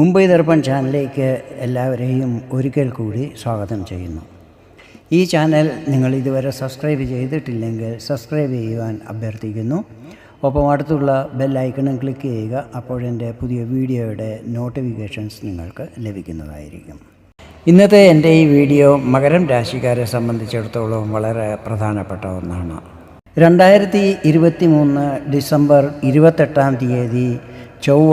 മുംബൈ ദർപ്പൺ ചാനലിലേക്ക് എല്ലാവരെയും ഒരിക്കൽ കൂടി സ്വാഗതം ചെയ്യുന്നു. ഈ ചാനൽ നിങ്ങൾ ഇതുവരെ സബ്സ്ക്രൈബ് ചെയ്തിട്ടില്ലെങ്കിൽ സബ്സ്ക്രൈബ് ചെയ്യുവാൻ അഭ്യർത്ഥിക്കുന്നു. ഒപ്പം അടുത്തുള്ള ബെൽ ഐക്കണും ക്ലിക്ക് ചെയ്യുക അപ്പോഴെന്റെ പുതിയ വീഡിയോയുടെ നോട്ടിഫിക്കേഷൻസ് നിങ്ങൾക്ക് ലഭിക്കുന്നതായിരിക്കും. ഇന്നത്തെ എന്റെ ഈ വീഡിയോ മകരം രാശിക്കാരെ സംബന്ധിച്ചിടത്തോളം വളരെ പ്രധാനപ്പെട്ട ഒന്നാണ്. രണ്ടായിരത്തി ഇരുപത്തി മൂന്ന് ഡിസംബർ ഇരുപത്തെട്ടാം തീയതി ചൊവ്വ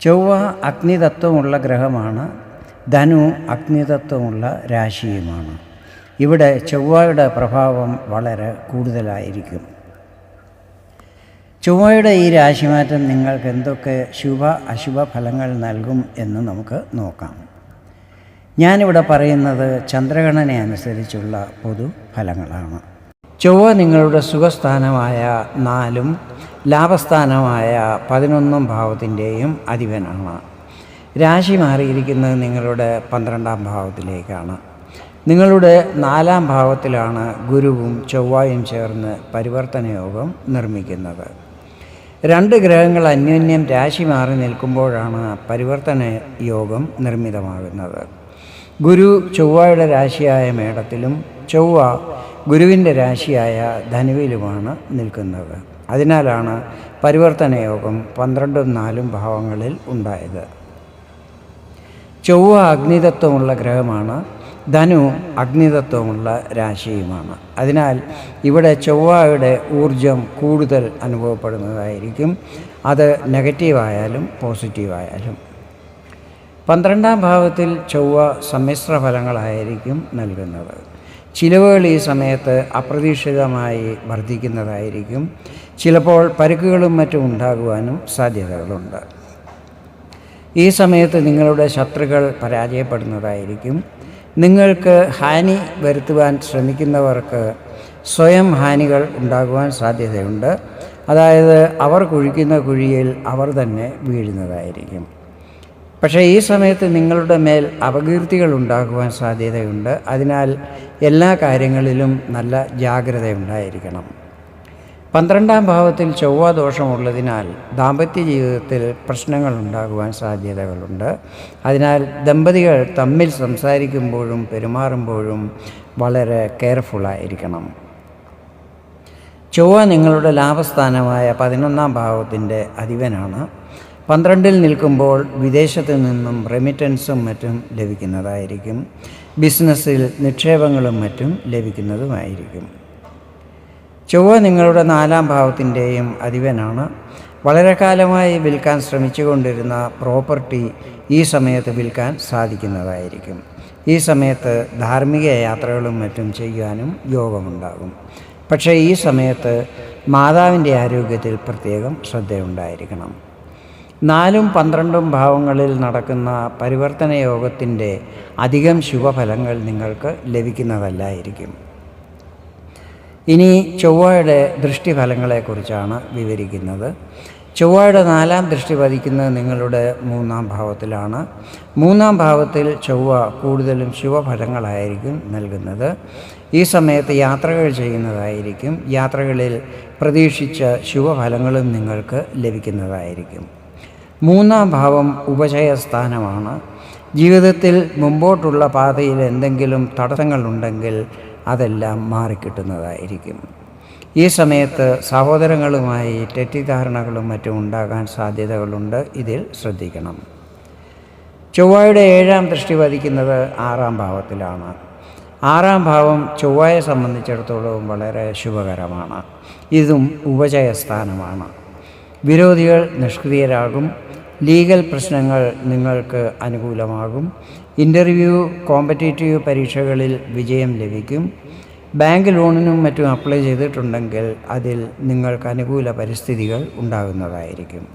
ചൊവ്വ അഗ്നിതത്വമുള്ള ഗ്രഹമാണ് ധനു അഗ്നിതത്വമുള്ള രാശിയുമാണ്. ഇവിടെ ചൊവ്വയുടെ പ്രഭാവം വളരെ കൂടുതലായിരിക്കും. ചൊവ്വയുടെ ഈ രാശിമാറ്റം നിങ്ങൾക്ക് എന്തൊക്കെ ശുഭ അശുഭ ഫലങ്ങൾ നൽകും എന്ന് നമുക്ക് നോക്കാം. ഞാനിവിടെ പറയുന്നത് ചന്ദ്രഗണന അനുസരിച്ചുള്ള പൊതു ഫലങ്ങളാണ്. ചൊവ്വ നിങ്ങളുടെ സുഖസ്ഥാനമായ നാലും ലാഭസ്ഥാനമായ പതിനൊന്നും ഭാവത്തിന്റെയും അധിപനാണ്. രാശി മാറിയിരിക്കുന്നത് നിങ്ങളുടെ പന്ത്രണ്ടാം ഭാവത്തിലേക്കാണ്. നിങ്ങളുടെ നാലാം ഭാവത്തിലാണ് ഗുരുവും ചൊവ്വായും ചേർന്ന് പരിവർത്തനയോഗം നിർമ്മിക്കുന്നത്. രണ്ട് ഗ്രഹങ്ങൾ അന്യോന്യം രാശി മാറി നിൽക്കുമ്പോഴാണ് പരിവർത്തന യോഗം നിർമ്മിതമാകുന്നത്. ഗുരു ചൊവ്വയുടെ രാശിയായ മേടത്തിലും ചൊവ്വ ഗുരുവിന്റെ രാശിയായ ധനുവിലുമാണ് നിൽക്കുന്നത്. അതിനാലാണ് പരിവർത്തന യോഗം പന്ത്രണ്ടും നാലും ഭാവങ്ങളിൽ ഉണ്ടായത്. ചൊവ്വ അഗ്നിതത്വമുള്ള ഗ്രഹമാണ്. ധനു അഗ്നിതത്വമുള്ള രാശിയുമാണ്. അതിനാൽ ഇവിടെ ചൊവ്വയുടെ ഊർജം കൂടുതൽ അനുഭവപ്പെടുന്നതായിരിക്കും. അത് നെഗറ്റീവായാലും പോസിറ്റീവായാലും. പന്ത്രണ്ടാം ഭാവത്തിൽ ചൊവ്വ സമ്മിശ്ര ഫലങ്ങളായിരിക്കും നൽകുന്നത്. ചിലവുകൾ ഈ സമയത്ത് അപ്രതീക്ഷിതമായി വർദ്ധിക്കുന്നതായിരിക്കും. ചിലപ്പോൾ പരുക്കുകളും മറ്റും ഉണ്ടാകുവാനും സാധ്യതകളുണ്ട്. ഈ സമയത്ത് നിങ്ങളുടെ ശത്രുക്കൾ പരാജയപ്പെടുന്നതായിരിക്കും. നിങ്ങൾക്ക് ഹാനി വരുത്തുവാൻ ശ്രമിക്കുന്നവർക്ക് സ്വയം ഹാനികൾ ഉണ്ടാകുവാൻ സാധ്യതയുണ്ട്. അതായത് അവർ കുഴിക്കുന്ന കുഴിയിൽ അവർ തന്നെ വീഴുന്നതായിരിക്കും. പക്ഷേ ഈ സമയത്ത് നിങ്ങളുടെ മേൽ അപകീർത്തികൾ ഉണ്ടാകുവാൻ സാധ്യതയുണ്ട്. അതിനാൽ എല്ലാ കാര്യങ്ങളിലും നല്ല ജാഗ്രത ഉണ്ടായിരിക്കണം പന്ത്രണ്ടാം ഭാവത്തിൽ ചൊവ്വ ദോഷമുള്ളതിനാൽ ദാമ്പത്യ ജീവിതത്തിൽ പ്രശ്നങ്ങൾ ഉണ്ടാകുവാൻ സാധ്യതകളുണ്ട്. അതിനാൽ ദമ്പതികൾ തമ്മിൽ സംസാരിക്കുമ്പോഴും പെരുമാറുമ്പോഴും വളരെ കെയർഫുള്ളായിരിക്കണം. ചൊവ്വ നിങ്ങളുടെ ലാഭസ്ഥാനമായ പതിനൊന്നാം ഭാവത്തിന്റെ അധിപനാണ്. പന്ത്രണ്ടിൽ നിൽക്കുമ്പോൾ വിദേശത്ത് നിന്നും റെമിറ്റൻസും മറ്റും ലഭിക്കുന്നതായിരിക്കും. ബിസിനസ്സിൽ നിക്ഷേപങ്ങളും മറ്റും ലഭിക്കുന്നതുമായിരിക്കും. ചൊവ്വ നിങ്ങളുടെ നാലാം ഭാവത്തിന്റെയും അധിപനാണ്. വളരെ കാലമായി വിൽക്കാൻ ശ്രമിച്ചുകൊണ്ടിരുന്ന പ്രോപ്പർട്ടി ഈ സമയത്ത് വിൽക്കാൻ സാധിക്കുന്നതായിരിക്കും. ഈ സമയത്ത് ധാർമ്മിക യാത്രകളും മറ്റും ചെയ്യാനും യോഗമുണ്ടാകും. പക്ഷേ ഈ സമയത്ത് മാതാവിന്റെ ആരോഗ്യത്തിൽ പ്രത്യേകം ശ്രദ്ധയുണ്ടായിരിക്കണം. നാലും പന്ത്രണ്ടും ഭാവങ്ങളിൽ നടക്കുന്ന പരിവർത്തന യോഗത്തിന്റെ അധികം ശുഭഫലങ്ങൾ നിങ്ങൾക്ക് ലഭിക്കുന്നതല്ലായിരിക്കും. ഇനി ചൊവ്വയുടെ ദൃഷ്ടിഫലങ്ങളെക്കുറിച്ചാണ് വിവരിക്കുന്നത്. ചൊവ്വയുടെ നാലാം ദൃഷ്ടി പതിക്കുന്നത് നിങ്ങളുടെ മൂന്നാം ഭാവത്തിലാണ്. മൂന്നാം ഭാവത്തിൽ ചൊവ്വ കൂടുതലും ശുഭഫലങ്ങളായിരിക്കും നൽകുന്നത്. ഈ സമയത്ത് യാത്രകൾ ചെയ്യുന്നതായിരിക്കും. യാത്രകളിൽ പ്രതീക്ഷിച്ച ശുഭഫലങ്ങളും നിങ്ങൾക്ക് ലഭിക്കുന്നതായിരിക്കും. മൂന്നാം ഭാവം ഉപചയസ്ഥാനമാണ് ജീവിതത്തിൽ മുമ്പോട്ടുള്ള പാതയിൽ എന്തെങ്കിലും തടസ്സങ്ങളുണ്ടെങ്കിൽ അതെല്ലാം മാറിക്കിട്ടുന്നതായിരിക്കും. ഈ സമയത്ത് സഹോദരങ്ങളുമായി തെറ്റിദ്ധാരണകളും മറ്റും ഉണ്ടാകാൻ സാധ്യതകളുണ്ട്. ഇതിൽ ശ്രദ്ധിക്കണം. ചൊവ്വയുടെ ഏഴാം ദൃഷ്ടി വധിക്കുന്നത് ആറാം ഭാവത്തിലാണ്. ആറാം ഭാവം ചൊവ്വയെ സംബന്ധിച്ചിടത്തോളം വളരെ ശുഭകരമാണ്. ഇതും ഉപജയസ്ഥാനമാണ് വിരോധികൾ നിഷ്ക്രിയരാകും. ലീഗൽ പ്രശ്നങ്ങൾ നിങ്ങൾക്ക് അനുകൂലമാകും. ഇന്റർവ്യൂ കോമ്പറ്റേറ്റീവ് പരീക്ഷകളിൽ വിജയം ലഭിക്കും. ബാങ്ക് ലോണിനും മറ്റും അപ്ലൈ ചെയ്തിട്ടുണ്ടെങ്കിൽ അതിൽ നിങ്ങൾക്ക് അനുകൂല പരിസ്ഥിതികൾ ഉണ്ടാകുന്നതായിരിക്കും.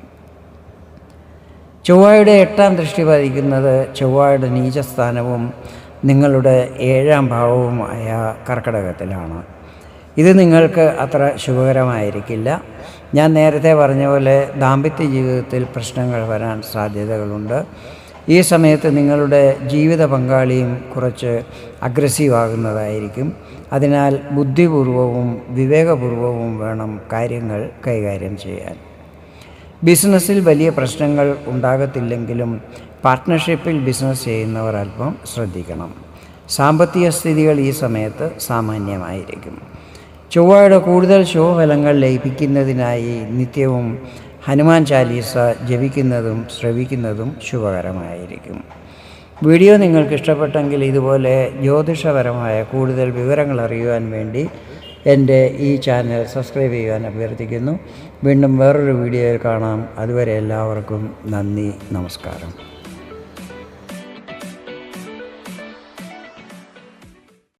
ചൊവ്വയുടെ എട്ടാം ദൃഷ്ടി പതിക്കുന്നത് ചൊവ്വയുടെ നീചസ്ഥാനവും നിങ്ങളുടെ ഏഴാം ഭാവവുമായ കർക്കടകത്തിലാണ്. ഇത് നിങ്ങൾക്ക് അത്ര ശുഭകരമായിരിക്കില്ല. ഞാൻ നേരത്തെ പറഞ്ഞ പോലെ ദാമ്പത്യ ജീവിതത്തിൽ പ്രശ്നങ്ങൾ വരാൻ സാധ്യതകളുണ്ട്. ഈ സമയത്ത് നിങ്ങളുടെ ജീവിത പങ്കാളിയും കുറച്ച് അഗ്രസീവ് ആകുന്നതായിരിക്കും അതിനാൽ ബുദ്ധിപൂർവവും വിവേകപൂർവവും വേണം കാര്യങ്ങൾ കൈകാര്യം ചെയ്യാൻ. ബിസിനസ്സിൽ വലിയ പ്രശ്നങ്ങൾ ഉണ്ടാകത്തില്ലെങ്കിലും പാർട്ട്ണർഷിപ്പിൽ ബിസിനസ് ചെയ്യുന്നവർ അല്പം ശ്രദ്ധിക്കണം. സാമ്പത്തിക സ്ഥിതികൾ ഈ സമയത്ത് സാമാന്യമായിരിക്കും. ചൊവ്വയുടെ കൂടുതൽ ശുഭഫലങ്ങൾ ലഭിക്കുന്നതിനായി നിത്യവും ഹനുമാൻ ചാലീസ ജപിക്കുന്നതും ശ്രവിക്കുന്നതും ശുഭകരമായിരിക്കും. വീഡിയോ നിങ്ങൾക്ക് ഇഷ്ടപ്പെട്ടെങ്കിൽ ഇതുപോലെ ജ്യോതിഷപരമായ കൂടുതൽ വിവരങ്ങൾ അറിയുവാൻ വേണ്ടി എന്റെ ഈ ചാനൽ സബ്സ്ക്രൈബ് ചെയ്യുവാൻ അഭ്യർത്ഥിക്കുന്നു. വീണ്ടും വേറൊരു വീഡിയോയിൽ കാണാം. അതുവരെ എല്ലാവർക്കും നന്ദി നമസ്കാരം.